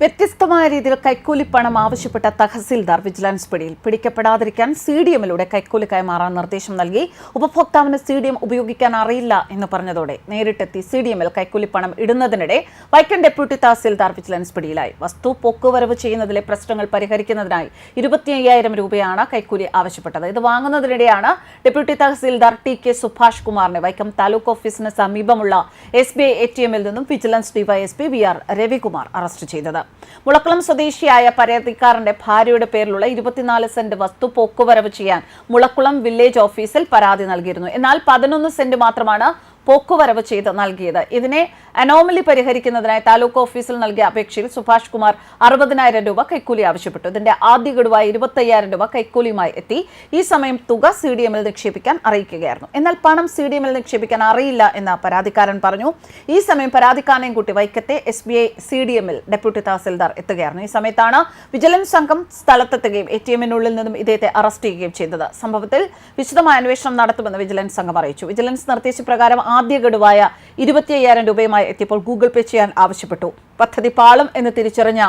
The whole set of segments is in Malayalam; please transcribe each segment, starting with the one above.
വ്യത്യസ്തമായ രീതിയിൽ കൈക്കൂലി പണം ആവശ്യപ്പെട്ട തഹസിൽദാർ വിജിലൻസ് പിടിയിൽ പിടിക്കപ്പെടാതിരിക്കാൻ സി ഡി എമ്മിലൂടെ കൈക്കൂലി കൈമാറാൻ നിർദ്ദേശം നൽകി. ഉപഭോക്താവിന് സി ഡി എം ഉപയോഗിക്കാൻ അറിയില്ല എന്ന് പറഞ്ഞതോടെ നേരിട്ടെത്തി സി ഡി എമ്മിൽ കൈക്കൂലി പണം ഇടുന്നതിനിടെ വൈക്കം ഡെപ്യൂട്ടി തഹസിൽദാർ വിജിലൻസ് പിടിയിലായി. വസ്തു പോക്കുവരവ് ചെയ്യുന്നതിലെ പ്രശ്നങ്ങൾ പരിഹരിക്കുന്നതിനായി ഇരുപത്തി അയ്യായിരം രൂപയാണ് കൈക്കൂലി ആവശ്യപ്പെട്ടത്. ഇത് വാങ്ങുന്നതിനിടെയാണ് deputy tahsildar T K Subhash കുമാറിനെ വൈക്കം താലൂക്ക് ഓഫീസിന് സമീപമുള്ള S B I A T എമ്മിൽ നിന്നും vigilance DYSP V R Ravikumar arrest ചെയ്തത്. മുളക്കുളം സ്വദേശിയായ പരാതിക്കാരന്റെ ഭാര്യയുടെ പേരിലുള്ള ഇരുപത്തിനാല് സെന്റ് വസ്തു പോക്കുവരവ് ചെയ്യാൻ മുളക്കുളം വില്ലേജ് ഓഫീസിൽ പരാതി നൽകിയിരുന്നു. എന്നാൽ പതിനൊന്ന് സെന്റ് മാത്രമാണ് പോക്കുവരവ് ചെയ്ത് നൽകിയത്. ഇതിനെ അനോമലി പരിഹരിക്കുന്നതിനായി താലൂക്ക് ഓഫീസിൽ നൽകിയ അപേക്ഷയിൽ സുഭാഷ് കുമാർ അറുപതിനായിരം രൂപ കൈക്കൂലി ആവശ്യപ്പെട്ടു. ഇതിന്റെ ആദ്യ ഗഡുവായി ഇരുപത്തയ്യായിരം രൂപ കൈക്കൂലിയുമായി എത്തി. ഈ സമയം തുക സി ഡി എമ്മിൽ നിക്ഷേപിക്കാൻ അറിയിക്കുകയായിരുന്നു. എന്നാൽ പണം സി ഡി എമ്മിൽ നിക്ഷേപിക്കാൻ അറിയില്ല എന്ന് പരാതിക്കാരൻ പറഞ്ഞു. ഈ സമയം പരാതിക്കാരനെയും കൂട്ടി വൈക്കത്തെ S B I C D എമ്മിൽ ഡെപ്യൂട്ടി തഹസിൽദാർ എത്തുകയായിരുന്നു. ഈ സമയത്താണ് വിജിലൻസ് സംഘം സ്ഥലത്തെത്തുകയും എ ടി എമ്മിനുള്ളിൽ നിന്നും ഇദ്ദേഹത്തെ അറസ്റ്റ് ചെയ്യുകയും ചെയ്തത്. സംഭവത്തിൽ വിശദമായ അന്വേഷണം നടത്തുമെന്ന് വിജിലൻസ് സംഘം അറിയിച്ചു. വിജിലൻസ് നിർദ്ദേശപ്രകാരം ആദ്യ ഗഡുവായ ഇരുപത്തി അയ്യായിരം രൂപയുമായി എത്തിയപ്പോൾ ഗൂഗിൾ പേ ചെയ്യാൻ ആവശ്യപ്പെട്ടു. പദ്ധതി പാളം എന്ന് തിരിച്ചറിഞ്ഞ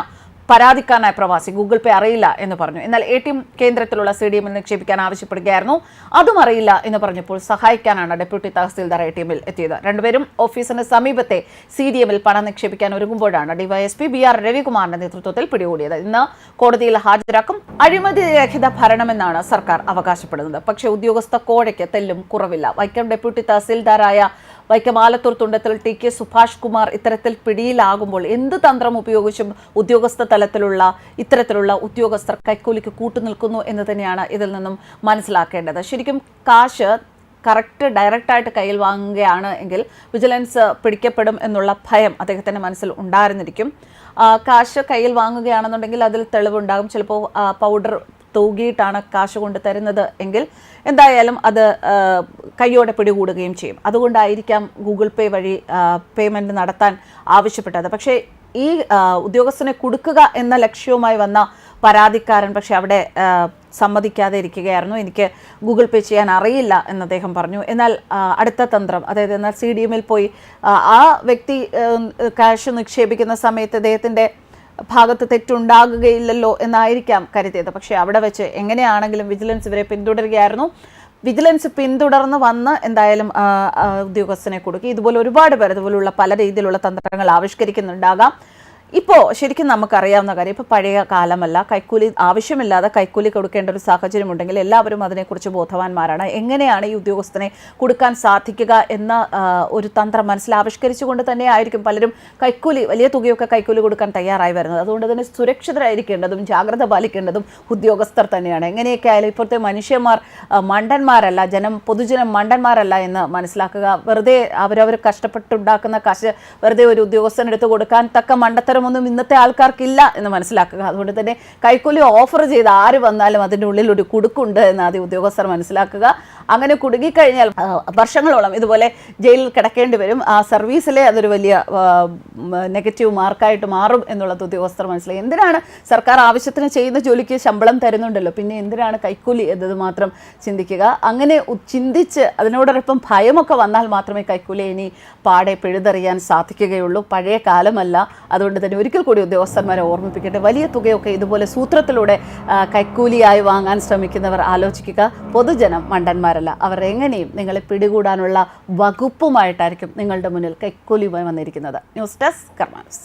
പരാതിക്കാരനായ പ്രവാസി ഗൂഗിൾ പേ അറിയില്ല എന്ന് പറഞ്ഞു. എന്നാൽ എ ടി എം കേന്ദ്രത്തിലുള്ള സി ഡി എമ്മിൽ നിക്ഷേപിക്കാൻ ആവശ്യപ്പെടുകയായിരുന്നു. അതും അറിയില്ല എന്ന് പറഞ്ഞപ്പോൾ സഹായിക്കാനാണ് ഡെപ്യൂട്ടി തഹസിൽദാർ എ ടി എമ്മിൽ എത്തിയത്. രണ്ടുപേരും ഓഫീസിന് സമീപത്തെ സി ഡി എമ്മിൽ പണം നിക്ഷേപിക്കാൻ ഒരുങ്ങുമ്പോഴാണ് ഡിവൈഎസ്പി ബി ആർ രവികുമാറിന്റെ നേതൃത്വത്തിൽ പിടികൂടിയത്. ഇന്ന് കോടതിയിൽ ഹാജരാക്കും അഴിമതി രഹിത ഭരണമെന്നാണ് സർക്കാർ അവകാശപ്പെടുന്നത്. പക്ഷേ ഉദ്യോഗസ്ഥ കോഴയ്ക്ക് തെല്ലും കുറവില്ല. വൈക്കം ഡെപ്യൂട്ടി തഹസിൽദാരായ വൈക്കം ആലത്തൂർ തുണ്ടത്തിൽ ടി കെ സുഭാഷ് കുമാർ ഇത്തരത്തിൽ പിടിയിലാകുമ്പോൾ എന്ത് തന്ത്രം ഉപയോഗിച്ചും ഉദ്യോഗസ്ഥ തലത്തിലുള്ള ഇത്തരത്തിലുള്ള ഉദ്യോഗസ്ഥർ കൈക്കൂലിക്ക് കൂട്ടുനിൽക്കുന്നു എന്ന് തന്നെയാണ് ഇതിൽ നിന്നും മനസ്സിലാക്കേണ്ടത്. ശരിക്കും കാശ് കറക്റ്റ് ഡയറക്റ്റായിട്ട് കയ്യിൽ വാങ്ങുകയാണ് എങ്കിൽ വിജിലൻസ് പിടിക്കപ്പെടും എന്നുള്ള ഭയം അദ്ദേഹത്തിന്റെ മനസ്സിൽ ഉണ്ടായിരുന്നിരിക്കും. കാശ് കയ്യിൽ വാങ്ങുകയാണെന്നുണ്ടെങ്കിൽ അതിൽ തെളിവുണ്ടാകും. ചിലപ്പോൾ പൗഡർ തൂകിയിട്ടാണ് കാശ് കൊണ്ട് തരുന്നത് എങ്കിൽ എന്തായാലും അത് കയ്യോടെ പിടികൂടുകയും ചെയ്യും. അതുകൊണ്ടായിരിക്കാം ഗൂഗിൾ പേ വഴി പേയ്മെന്റ് നടത്താൻ ആവശ്യപ്പെട്ടത്. പക്ഷേ ഈ ഉദ്യോഗസ്ഥനെ കൊടുക്കുക എന്ന ലക്ഷ്യവുമായി വന്ന പരാതിക്കാരൻ പക്ഷെ അവിടെ സമ്മതിക്കാതെ ഇരിക്കുകയായിരുന്നു. എനിക്ക് ഗൂഗിൾ പേ ചെയ്യാൻ അറിയില്ല എന്ന് അദ്ദേഹം പറഞ്ഞു. എന്നാൽ അടുത്ത തന്ത്രം അതായത് എന്നാൽ സി ഡി എമ്മിൽ പോയി ആ, വ്യക്തി ക്യാഷ് നിക്ഷേപിക്കുന്ന സമയത്ത് അദ്ദേഹത്തിന്റെ ഭാഗത്ത് തെറ്റുണ്ടാകുകയില്ലല്ലോ എന്നായിരിക്കാം കരുതിയത്. പക്ഷേ അവിടെ വെച്ച് എങ്ങനെയാണെങ്കിലും വിജിലൻസ് ഇവരെ പിന്തുടരുകയായിരുന്നു. വിജിലൻസ് പിന്തുടർന്ന് വന്ന് എന്തായാലും ഉദ്യോഗസ്ഥനെ കൊടുക്കുക ഇതുപോലെ ഒരുപാട് പേർ ഇതുപോലുള്ള പല രീതിയിലുള്ള തന്ത്രങ്ങൾ ആവിഷ്കരിക്കുന്നുണ്ടാകാം. ഇപ്പോൾ ശരിക്കും നമുക്കറിയാവുന്ന കാര്യം ഇപ്പോൾ പഴയ കാലമല്ല കൈക്കൂലി ആവശ്യമില്ലാതെ കൈക്കൂലി കൊടുക്കേണ്ട ഒരു സാഹചര്യം ഉണ്ടെങ്കിൽ എല്ലാവരും അതിനെക്കുറിച്ച് ബോധവാന്മാരാണ്. എങ്ങനെയാണ് ഈ ഉദ്യോഗസ്ഥനെ കൊടുക്കാൻ സാധിക്കുക എന്ന ഒരു തന്ത്രം മനസ്സിൽ ആവിഷ്കരിച്ചുകൊണ്ട് തന്നെ ആയിരിക്കും പലരും കൈക്കൂലി വലിയ തുകയൊക്കെ കൈക്കൂലി കൊടുക്കാൻ തയ്യാറായി വരുന്നത്. അതുകൊണ്ട് തന്നെ സുരക്ഷിതരായിരിക്കേണ്ടതും ജാഗ്രത പാലിക്കേണ്ടതും ഉദ്യോഗസ്ഥർ തന്നെയാണ്. എങ്ങനെയൊക്കെ ആയാലും ഇപ്പോഴത്തെ മനുഷ്യന്മാർ മണ്ടന്മാരല്ല ജനം പൊതുജനം മണ്ടന്മാരല്ല എന്ന് മനസ്സിലാക്കുക. വെറുതെ അവരവർ കഷ്ടപ്പെട്ടുണ്ടാക്കുന്ന കാശ് വെറുതെ ഒരു ഉദ്യോഗസ്ഥനെടുത്ത് കൊടുക്കാൻ തക്ക മണ്ടത്തരമൊന്നും ഇന്നത്തെ ആൾക്കാർക്കില്ല എന്ന് മനസ്സിലാക്കുക. അതുകൊണ്ട് തന്നെ കൈക്കൂലി ഓഫർ ചെയ്ത് ആര് വന്നാലും അതിന്റെ ഉള്ളിൽ ഒരു കുടുക്കുണ്ട് എന്ന് ആദ്യം ഉദ്യോഗസ്ഥർ മനസ്സിലാക്കുക. അങ്ങനെ കുടുങ്ങിക്കഴിഞ്ഞാൽ വർഷങ്ങളോളം ഇതുപോലെ ജയിലിൽ കിടക്കേണ്ടി വരും. ആ സർവീസിലെ അതൊരു വലിയ നെഗറ്റീവ് മാർക്കായിട്ട് മാറും എന്നുള്ളത് ഉദ്യോഗസ്ഥർ മനസ്സിലായി. എന്തിനാണ് സർക്കാർ ആവശ്യത്തിന് ചെയ്യുന്ന ജോലിക്ക് ശമ്പളം തരുന്നുണ്ടല്ലോ? പിന്നെ എന്തിനാണ് കൈക്കൂലി എന്നത് മാത്രം ചിന്തിക്കുക? അങ്ങനെ ചിന്തിച്ച് അതിനോടൊപ്പം ഭയമൊക്കെ വന്നാൽ മാത്രമേ കൈക്കൂലി ഇനി പാടെ പിഴുതെറിയാൻ സാധിക്കുകയുള്ളൂ. പഴയ കാലമല്ല. അതുകൊണ്ട് തന്നെ ഒരിക്കൽ കൂടി ഉദ്യോഗസ്ഥന്മാരെ ഓർമ്മിപ്പിക്കട്ടെ. വലിയ തുകയൊക്കെ ഇതുപോലെ സൂത്രത്തിലൂടെ കൈക്കൂലിയായി വാങ്ങാൻ ശ്രമിക്കുന്നവർ ആലോചിക്കുക. പൊതുജനം മണ്ടന്മാരല്ല. അവർ എങ്ങനെയും നിങ്ങളെ പിടികൂടാനുള്ള വകുപ്പുമായിട്ടായിരിക്കും നിങ്ങളുടെ മുന്നിൽ കൈക്കൂലിയുമായി വന്നിരിക്കുന്നത്. News desk കർമാനസ്.